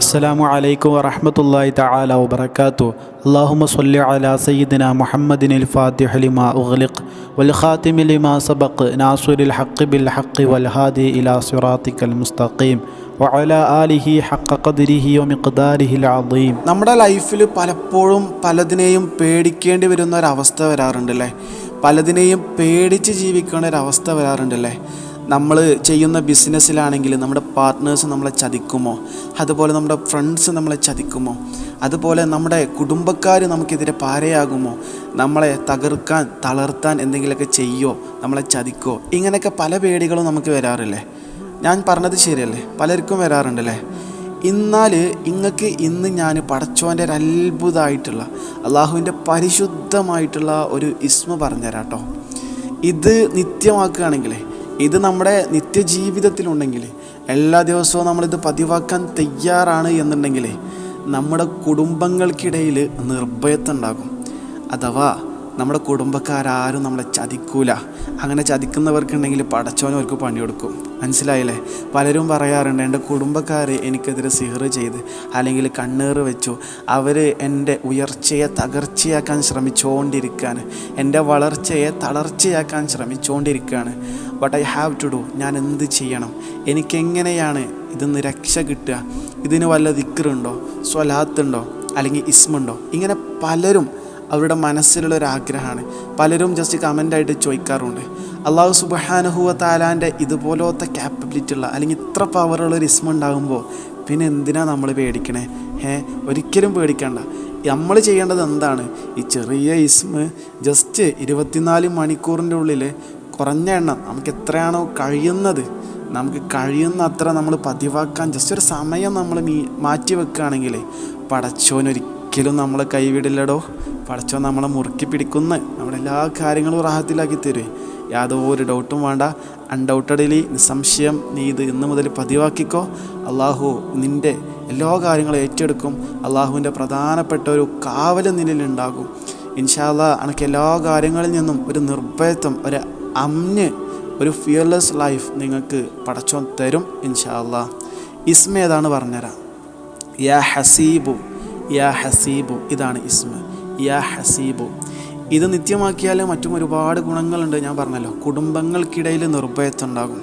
അസ്സാം വലൈക്കും വറഹമത്തല്ലാഹി തആല വബർക്കാത്തു അള്ളാഹുമ സല്ലി അലാ സയ്യിദിന മുഹമ്മദിൻ അൽ ഫാത്തിഹ ലിമാ ഉഗ്ലിഖ് വൽ ഖാതിമി ലിമാ സബഖ് നാസുരിൽ ഹഖ് ബിൽ ഹഖ് വൽ ഹാദി ഇലാ സിറാത്തിക്കൽ മുസ്തഖീം വഅല ആലിഹി ഹഖ ഖദ്രിഹി വമിഖ്ദാരിഹി അൽ നമ്മുടെ ലൈഫിൽ പലപ്പോഴും പലതിനെയും പേടിക്കേണ്ടി വരുന്ന ഒരു അവസ്ഥ വരാറുണ്ടല്ലേ? പലതിനെയും പേടിച്ച് ജീവിക്കുന്ന ഒരു അവസ്ഥ വരാറുണ്ടല്ലേ? നമ്മൾ ചെയ്യുന്ന ബിസിനസ്സിലാണെങ്കിൽ നമ്മുടെ പാർട്ട്നേഴ്സ് നമ്മളെ ചതിക്കുമോ? അതുപോലെ നമ്മുടെ ഫ്രണ്ട്സ് നമ്മളെ ചതിക്കുമോ? അതുപോലെ നമ്മുടെ കുടുംബക്കാർ നമുക്കെതിരെ പാരയാകുമോ? നമ്മളെ തകർക്കാൻ തളർത്താൻ എന്തെങ്കിലുമൊക്കെ ചെയ്യോ നമ്മളെ ചതിക്കോ ഇങ്ങനെയൊക്കെ പല പേടികളും നമുക്ക് വരാറില്ലേ? ഞാൻ പറഞ്ഞത് ശരിയല്ലേ? പലർക്കും വരാറുണ്ടല്ലേ? എന്നാൽ ഇങ്ങക്ക് ഇന്ന് ഞാൻ പടച്ചോന്റെ ഒരു അത്ഭുതമായിട്ടുള്ള അള്ളാഹുവിന്റെ പരിശുദ്ധമായിട്ടുള്ള ഒരു ഇസ്മ പറഞ്ഞുതരാം കേട്ടോ ഇത് നിത്യമാക്കുകയാണെങ്കിൽ ഇത് നമ്മുടെ നിത്യജീവിതത്തിലുണ്ടെങ്കിൽ എല്ലാ ദിവസവും നമ്മളിത് പതിവാക്കാൻ തയ്യാറാണ് എന്നുണ്ടെങ്കിൽ നമ്മുടെ കുടുംബങ്ങൾക്കിടയിൽ നിർഭയത്തുണ്ടാകും അഥവാ നമ്മുടെ കുടുംബക്കാരും നമ്മളെ ചതിക്കൂല. അങ്ങനെ ചതിക്കുന്നവർക്കുണ്ടെങ്കിൽ പടച്ചോനവർക്ക് പണിയെടുക്കും മനസ്സിലായില്ലേ? പലരും പറയാറുണ്ട് എന്റെ കുടുംബക്കാർ എനിക്കെതിരെ സിഹർ ചെയ്ത് അല്ലെങ്കിൽ കണ്ണീർ വെച്ചു. അവർ എന്റെ ഉയർച്ചയെ തകർച്ചയാക്കാൻ ശ്രമിച്ചുകൊണ്ടിരിക്കുകയാണ് എന്റെ വളർച്ചയെ തളർച്ചയാക്കാൻ ശ്രമിച്ചുകൊണ്ടിരിക്കുകയാണ് but I have to do ഞാൻ എന്ത് ചെയ്യണം? എനിക്കെങ്ങനെയാണ് ഇതിന്ന് രക്ഷ കിട്ടുക? ഇതിന് വല്ല ദിക്കറുണ്ടോ സ്വലാത്തുണ്ടോ? അല്ലെങ്കിൽ ഇസ്മുണ്ടോ? ഇങ്ങനെ പലരും അവരുടെ മനസ്സിലുള്ള ഒരു പലരും ജസ്റ്റ് കമന്റായിട്ട് ചോദിക്കാറുണ്ട്. അള്ളാഹു സുബഹാനുഹുവ താലാന്റെ ഇതുപോലത്തെ ക്യാപ്പബിലിറ്റി ഉള്ള അല്ലെങ്കിൽ ഇത്ര പവറുള്ള ഒരു ഇസ്മ ഉണ്ടാകുമ്പോൾ പിന്നെ എന്തിനാ നമ്മൾ പേടിക്കണേ? ഏ ഒരിക്കലും പേടിക്കണ്ട. നമ്മൾ ചെയ്യേണ്ടത് എന്താണ്? ഈ ചെറിയ ഇസ്മ ജസ്റ്റ് ഇരുപത്തിനാല് മണിക്കൂറിന്റെ ഉള്ളിൽ കുറഞ്ഞ എണ്ണം നമുക്ക് എത്രയാണോ കഴിയുന്നത് നമുക്ക് കഴിയുന്ന അത്ര നമ്മൾ പതിവാക്കാൻ ജസ്റ്റ് ഒരു സമയം നമ്മൾ മാറ്റി വെക്കുകയാണെങ്കിൽ പടച്ചോനൊരിക്കലും നമ്മളെ കൈവിടില്ലടോ. പടച്ചോൻ നമ്മളെ മുറുക്കി പിടിക്കുന്ന. നമ്മുടെ എല്ലാ കാര്യങ്ങളും റാഹത്തിലാക്കി തരുവേ യാതൊരു ഡൗട്ടും വേണ്ട. അൺഡൗട്ടഡലി നിസ്സംശയം നീ ഇത് ഇന്ന് മുതൽ പതിവാക്കിക്കോ. അള്ളാഹു നിന്റെ എല്ലാ കാര്യങ്ങളും ഏറ്റെടുക്കും. അള്ളാഹുവിന്റെ പ്രധാനപ്പെട്ട ഒരു കാവൽ നിലയിലുണ്ടാകും ഇൻഷാല്ല അനക്ക് എല്ലാ കാര്യങ്ങളിൽ നിന്നും ഒരു നിർഭയത്വം ഒരു അമ്ന് ഒരു ഫിയർലെസ് ലൈഫ് നിങ്ങൾക്ക് പടച്ചോൻ തരും ഇൻഷാല്ല ഇസ്മ ഏതാണ് പറഞ്ഞുതരാം? യാ ഹസീബു യാ ഹസീബു. ഇതാണ് ഇസ്മ. യാ ഹസീബു. ഇത് നിത്യമാക്കിയാൽ മറ്റും ഒരുപാട് ഗുണങ്ങളുണ്ട് ഞാൻ പറഞ്ഞല്ലോ. കുടുംബങ്ങൾക്കിടയിൽ നിർഭയത്തുണ്ടാകും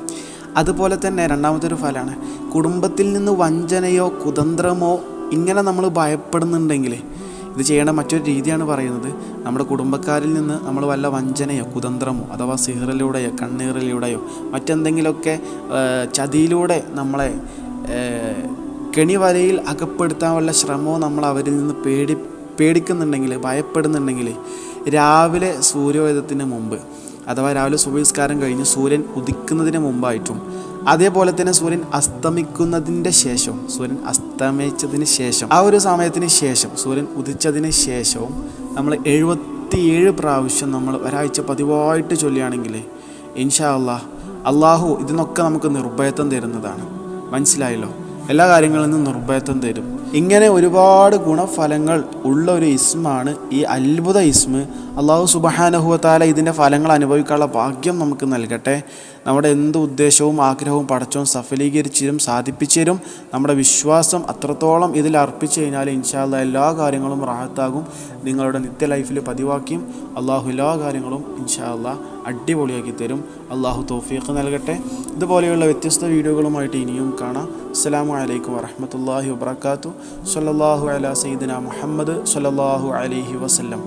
അതുപോലെ തന്നെ രണ്ടാമത്തെ ഒരു ഫലമാണ് കുടുംബത്തിൽ നിന്ന് വഞ്ചനയോ കുതന്ത്രമോ ഇങ്ങനെ നമ്മൾ ഭയപ്പെടുന്നുണ്ടെങ്കിൽ ഇത് ചെയ്യേണ്ട മറ്റൊരു രീതിയാണ് പറയുന്നത്. നമ്മുടെ കുടുംബക്കാരിൽ നിന്ന് നമ്മൾ വല്ല വഞ്ചനയോ കുതന്ത്രമോ അഥവാ സിഹറിലൂടെയോ കണ്ണീറിലൂടെയോ മറ്റെന്തെങ്കിലുമൊക്കെ ചതിയിലൂടെ നമ്മളെ കെണിവലയിൽ അകപ്പെടുത്താൻ വല്ല ശ്രമമോ നമ്മൾ അവരിൽ നിന്ന് പേടി പേടിക്കുന്നുണ്ടെങ്കിൽ ഭയപ്പെടുന്നുണ്ടെങ്കിൽ രാവിലെ സൂര്യോദയത്തിന് മുമ്പ് അഥവാ രാവിലെ സൂര്യസ്കാരം കഴിഞ്ഞ് സൂര്യൻ ഉദിക്കുന്നതിന് മുമ്പായിട്ടും അതേപോലെ തന്നെ സൂര്യൻ അസ്തമിക്കുന്നതിന്റെ ശേഷം സൂര്യൻ അസ്തമിച്ചതിന് ശേഷം ആ ഒരു സമയത്തിന് ശേഷം സൂര്യൻ ഉദിച്ചതിന് ശേഷവും നമ്മൾ എഴുപത്തിയേഴ് പ്രാവശ്യം നമ്മൾ ഒരാഴ്ച പതിവായിട്ട് ചൊല്ലുകയാണെങ്കിൽ ഇൻഷാ അള്ളാഹ് അള്ളാഹു ഇതിനൊക്കെ നമുക്ക് നിർഭയത്വം തരുന്നതാണ്. മനസ്സിലായല്ലോ? എല്ലാ കാര്യങ്ങളിൽ നിന്നും നിർഭയത്വം തരും. ഇങ്ങനെ ഒരുപാട് ഗുണഫലങ്ങൾ ഉള്ള ഒരു ഇസ്മാണ് ഈ അത്ഭുത ഇസ്മ. അള്ളാഹു സുബഹാനഹുവത്താല ഇതിന്റെ ഫലങ്ങൾ അനുഭവിക്കാനുള്ള ഭാഗ്യം നമുക്ക് നൽകട്ടെ. നമ്മുടെ എന്ത് ഉദ്ദേശവും ആഗ്രഹവും പടച്ചവും സഫലീകരിച്ചും സാധിപ്പിച്ചരും. നമ്മുടെ വിശ്വാസം അത്രത്തോളം ഇതിൽ അർപ്പിച്ചു കഴിഞ്ഞാൽ ഇൻഷാല്ല എല്ലാ കാര്യങ്ങളും റാഹത്താകും. നിങ്ങളുടെ നിത്യ ലൈഫിൽ പതിവാക്കിയും. അള്ളാഹു എല്ലാ കാര്യങ്ങളും ഇൻഷാല്ല അടിപൊളിയാക്കി തരും. അള്ളാഹു തോഫീഖ് നൽകട്ടെ. ഇതുപോലെയുള്ള വ്യത്യസ്ത വീഡിയോകളുമായിട്ട് ഇനിയും കാണാം. അസ്സാം വലൈക്കും വറഹമത്തല്ലാഹി വാത്തു സല്ലാഹു അല സയ്യിദിന മുഹമ്മദ് സല്ലാഹു അലഹി വസല്ലം.